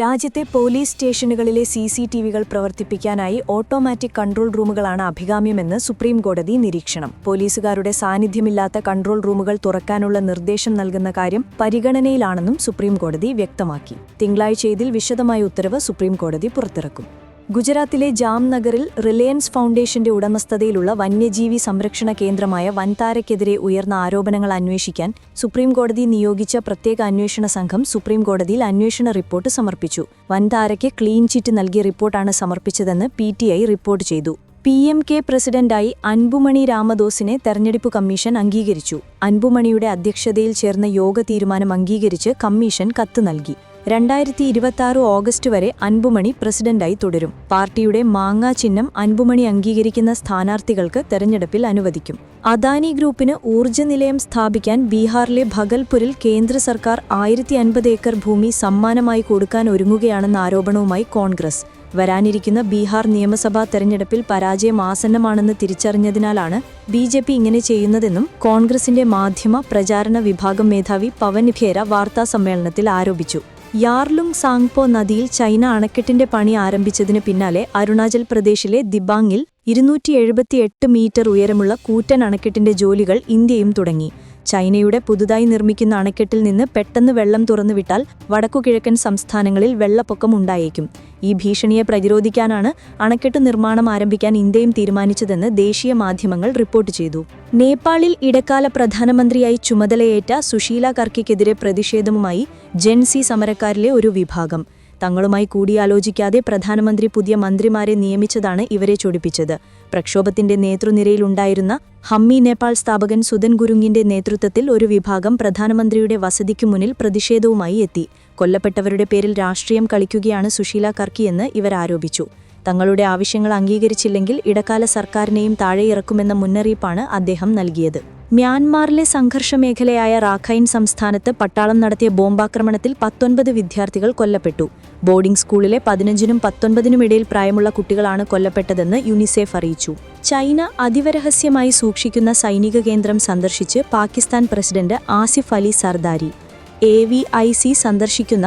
രാജ്യത്തെ പോലീസ് സ്റ്റേഷനുകളിലെ C C T വികൾ പ്രവർത്തിപ്പിക്കാനായി ഓട്ടോമാറ്റിക് കൺട്രോൾ റൂമുകളാണ് അഭികാമ്യമെന്ന് സുപ്രീം കോടതി നിരീക്ഷണം. പോലീസുകാരുടെ സാന്നിധ്യമില്ലാത്ത കൺട്രോൾ റൂമുകൾ തുറക്കാനുള്ള നിർദ്ദേശം നൽകുന്ന കാര്യം പരിഗണനയിലാണെന്നും സുപ്രീം കോടതി വ്യക്തമാക്കി. തിങ്കളാഴ്ച ഇതിൽ വിശദമായ ഉത്തരവ് സുപ്രീം കോടതി പുറത്തിറക്കും. ഗുജറാത്തിലെ ജാംനഗറിൽ റിലയൻസ് ഫൗണ്ടേഷന്റെ ഉടമസ്ഥതയിലുള്ള വന്യജീവി സംരക്ഷണ കേന്ദ്രമായ വൻതാരയ്ക്കെതിരെ ഉയർന്ന ആരോപണങ്ങൾ അന്വേഷിക്കാൻ സുപ്രീംകോടതി നിയോഗിച്ച പ്രത്യേക അന്വേഷണ സംഘം സുപ്രീംകോടതിയിൽ അന്വേഷണ റിപ്പോർട്ട് സമർപ്പിച്ചു. വൻതാരയ്ക്ക് ക്ലീൻ ചിറ്റ് നൽകിയ റിപ്പോർട്ടാണ് സമർപ്പിച്ചതെന്ന് പി റിപ്പോർട്ട് ചെയ്തു. പി എം കെ പ്രസിഡന്റായി അൻബുമണി രാമദോസിനെ തെരഞ്ഞെടുപ്പ് കമ്മീഷൻ അംഗീകരിച്ചു. അൻബുമണിയുടെ അധ്യക്ഷതയിൽ ചേർന്ന യോഗ തീരുമാനം അംഗീകരിച്ച് കമ്മീഷൻ കത്ത് നൽകി. രണ്ടായിരത്തി ഇരുപത്തിയാറ് ഓഗസ്റ്റ് വരെ അൻപുമണി പ്രസിഡന്റായി തുടരും. പാർട്ടിയുടെ മാങ്ങാ ചിഹ്നം അൻപുമണി അംഗീകരിക്കുന്ന സ്ഥാനാർത്ഥികൾക്ക് തെരഞ്ഞെടുപ്പിൽ അനുവദിക്കും. അദാനി ഗ്രൂപ്പിന് ഊർജ നിലയം സ്ഥാപിക്കാൻ ബീഹാറിലെ ഭഗൽപൂരിൽ കേന്ദ്ര സർക്കാർ ആയിരത്തി അൻപത് ഏക്കർ ഭൂമി സമ്മാനമായി കൊടുക്കാൻ ഒരുങ്ങുകയാണെന്ന ആരോപണവുമായി കോൺഗ്രസ്. വരാനിരിക്കുന്ന ബീഹാർ നിയമസഭാ തെരഞ്ഞെടുപ്പിൽ പരാജയം ആസന്നമാണെന്ന് തിരിച്ചറിഞ്ഞതിനാലാണ് ബി ജെ പി ഇങ്ങനെ ചെയ്യുന്നതെന്നും കോൺഗ്രസിന്റെ മാധ്യമ പ്രചാരണ വിഭാഗം മേധാവി പവൻ ഖേര വാർത്താസമ്മേളനത്തിൽ ആരോപിച്ചു. യാർലുങ് സാങ്പോ നദിയിൽ ചൈന അണക്കെട്ടിന്റെ പണി ആരംഭിച്ചതിന് പിന്നാലെ അരുണാചൽ പ്രദേശിലെ ദിബാങ്ങിൽ ഇരുന്നൂറ്റി എഴുപത്തിയെട്ട് മീറ്റർ ഉയരമുള്ള കൂറ്റൻ അണക്കെട്ടിന്റെ ജോലികൾ ഇന്ത്യയും തുടങ്ങി. ചൈനയുടെ പുതുതായി നിർമ്മിക്കുന്ന അണക്കെട്ടിൽ നിന്ന് പെട്ടെന്ന് വെള്ളം തുറന്നുവിട്ടാൽ വടക്കുകിഴക്കൻ സംസ്ഥാനങ്ങളിൽ വെള്ളപ്പൊക്കം ഉണ്ടായേക്കും. ഈ ഭീഷണിയെ പ്രതിരോധിക്കാനാണ് അണക്കെട്ട് നിർമ്മാണം ആരംഭിക്കാൻ ഇന്ത്യയും തീരുമാനിച്ചതെന്ന് ദേശീയ മാധ്യമങ്ങൾ റിപ്പോർട്ട് ചെയ്തു. നേപ്പാളിൽ ഇടക്കാല പ്രധാനമന്ത്രിയായി ചുമതലയേറ്റ സുശീല കർക്കിക്കെതിരെ പ്രതിഷേധവുമായി ജെൻസി സമരക്കാരിലെ ഒരു വിഭാഗം. തങ്ങളുമായി കൂടിയാലോചിക്കാതെ പ്രധാനമന്ത്രി പുതിയ മന്ത്രിമാരെ നിയമിച്ചതാണ് ഇവരെ ചൊടിപ്പിച്ചത്. പ്രക്ഷോഭത്തിന്റെ നേതൃനിരയിലുണ്ടായിരുന്ന ഹമ്മി നേപ്പാൾ സ്ഥാപകൻ സുധൻ ഗുരുങ്ങിന്റെ നേതൃത്വത്തിൽ ഒരു വിഭാഗം പ്രധാനമന്ത്രിയുടെ വസതിക്കു മുന്നിൽ പ്രതിഷേധവുമായി എത്തി. കൊല്ലപ്പെട്ടവരുടെ പേരിൽ രാഷ്ട്രീയം കളിക്കുകയാണ് സുശീല കർക്കിയെന്ന് ഇവർ ആരോപിച്ചു. തങ്ങളുടെ ആവശ്യങ്ങൾ അംഗീകരിച്ചില്ലെങ്കിൽ ഇടക്കാല സർക്കാരിനെയും താഴെയിറക്കുമെന്ന മുന്നറിയിപ്പാണ് അദ്ദേഹം നൽകിയത്. മ്യാൻമാറിലെ സംഘർഷ മേഖലയായ റാഖൈൻ സംസ്ഥാനത്ത് പട്ടാളം നടത്തിയ ബോംബാക്രമണത്തിൽ പത്തൊൻപത് വിദ്യാർത്ഥികൾ കൊല്ലപ്പെട്ടു. ബോർഡിംഗ് സ്കൂളിലെ പതിനഞ്ചിനും പത്തൊൻപതിനും ഇടയിൽ പ്രായമുള്ള കുട്ടികളാണ് കൊല്ലപ്പെട്ടതെന്ന് യുനിസെഫ് അറിയിച്ചു. ചൈന അതിവരഹസ്യമായി സൂക്ഷിക്കുന്ന സൈനിക കേന്ദ്രം സന്ദർശിച്ച് Pakistan president Asif Ali Sardari. A V I C സന്ദർശിക്കുന്ന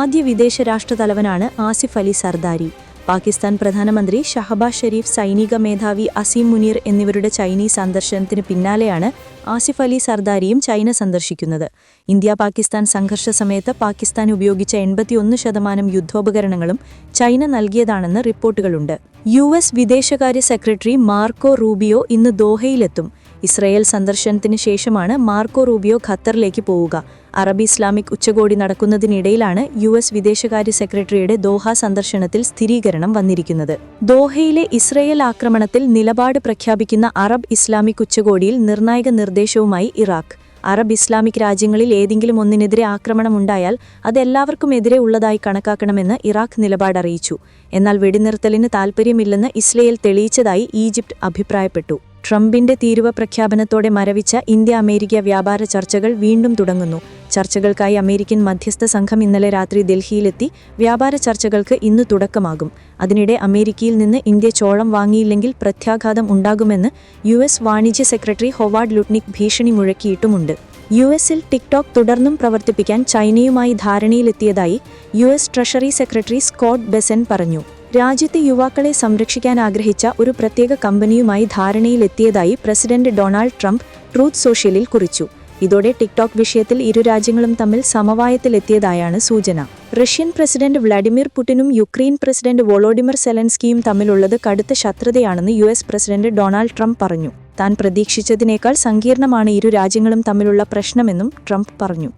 ആദ്യ വിദേശ രാഷ്ട്രതലവനാണ് ആസിഫ് അലി സർദാരി. പാകിസ്ഥാൻ പ്രധാനമന്ത്രി ഷഹബാസ് ഷെരീഫ് സൈനിക മേധാവി അസീം മുനീർ എന്നിവരുടെ ചൈനീസ് സന്ദർശനത്തിന് പിന്നാലെയാണ് ആസിഫ് അലി സർദാരിയും ചൈന സന്ദർശിക്കുന്നത്. ഇന്ത്യ പാകിസ്ഥാൻ സംഘർഷ സമയത്ത് പാകിസ്ഥാൻ ഉപയോഗിച്ച എൺപത്തിയൊന്ന് ശതമാനം യുദ്ധോപകരണങ്ങളും ചൈന നൽകിയതാണെന്ന് റിപ്പോർട്ടുകളുണ്ട്. യു എസ് വിദേശകാര്യ സെക്രട്ടറി മാർക്കോ റൂബിയോ ഇന്ന് ദോഹയിലെത്തും. ഇസ്രയേൽ സന്ദർശനത്തിന് ശേഷമാണ് മാർക്കോ റൂബിയോ ഖത്തറിലേക്ക് പോവുക. അറബ് ഇസ്ലാമിക് ഉച്ചകോടി നടക്കുന്നതിനിടയിലാണ് യു എസ് വിദേശകാര്യ സെക്രട്ടറിയുടെ ദോഹ സന്ദർശനത്തിൽ സ്ഥിരീകരണം വന്നിരിക്കുന്നത്. ദോഹയിലെ ഇസ്രയേൽ ആക്രമണത്തിൽ നിലപാട് പ്രഖ്യാപിക്കുന്ന അറബ് ഇസ്ലാമിക് ഉച്ചകോടിയിൽ നിർണായക നിർദ്ദേശവുമായി ഇറാഖ്. അറബ് ഇസ്ലാമിക് രാജ്യങ്ങളിൽ ഏതെങ്കിലും ഒന്നിനെതിരെ ആക്രമണമുണ്ടായാൽ അത് എല്ലാവർക്കുമെതിരെ ഉള്ളതായി കണക്കാക്കണമെന്ന് ഇറാഖ് നിലപാടറിയിച്ചു എന്നാൽ വെടിനിർത്തലിന് താൽപ്പര്യമില്ലെന്ന് ഇസ്രയേൽ തെളിയിച്ചതായി ഈജിപ്ത് അഭിപ്രായപ്പെട്ടു. ട്രംപിന്റെ തീരുവ പ്രഖ്യാപനത്തോടെ മരവിച്ച ഇന്ത്യ അമേരിക്ക വ്യാപാര ചർച്ചകൾ വീണ്ടും തുടങ്ങുന്നു. ചർച്ചകൾക്കായി അമേരിക്കൻ മധ്യസ്ഥ സംഘം ഇന്നലെ രാത്രി ഡൽഹിയിലെത്തി. വ്യാപാര ചർച്ചകൾക്ക് ഇന്ന് തുടക്കമാകും. അതിനിടെ അമേരിക്കയിൽ നിന്ന് ഇന്ത്യ ചോളം വാങ്ങിയില്ലെങ്കിൽ പ്രത്യാഘാതം ഉണ്ടാകുമെന്ന് യു വാണിജ്യ സെക്രട്ടറി ഹൊവാർഡ് ലുട്നിക് ഭീഷണി മുഴക്കിയിട്ടുമുണ്ട്. യു എസിൽ ടിക്ടോക്ക് തുടർന്നും പ്രവർത്തിപ്പിക്കാൻ ചൈനയുമായി ധാരണയിലെത്തിയതായി U S treasury secretary Scott Bessent പറഞ്ഞു. രാജ്യത്തെ യുവാക്കളെ സംരക്ഷിക്കാൻ ആഗ്രഹിച്ച ഒരു പ്രത്യേക കമ്പനിയുമായി ധാരണയിലെത്തിയതായി പ്രസിഡന്റ് ഡൊണാൾഡ് ട്രംപ് ട്രൂത്ത് സോഷ്യലിൽ കുറിച്ചു. ഇതോടെ ടിക്ടോക്ക് വിഷയത്തിൽ ഇരു രാജ്യങ്ങളും തമ്മിൽ സമവായത്തിലെത്തിയതായാണ് സൂചന. റഷ്യൻ പ്രസിഡന്റ് വ്ളാഡിമിർ പുടിനും യുക്രൈൻ പ്രസിഡന്റ് വോളോഡിമിർ സെലൻസ്കിയും തമ്മിലുള്ളത് കടുത്ത ശത്രുതയാണെന്ന് U S president Donald Trump പറഞ്ഞു. താൻ പ്രതീക്ഷിച്ചതിനേക്കാൾ സങ്കീർണമാണ് ഇരു രാജ്യങ്ങളും തമ്മിലുള്ള പ്രശ്നമെന്നും ട്രംപ് പറഞ്ഞു.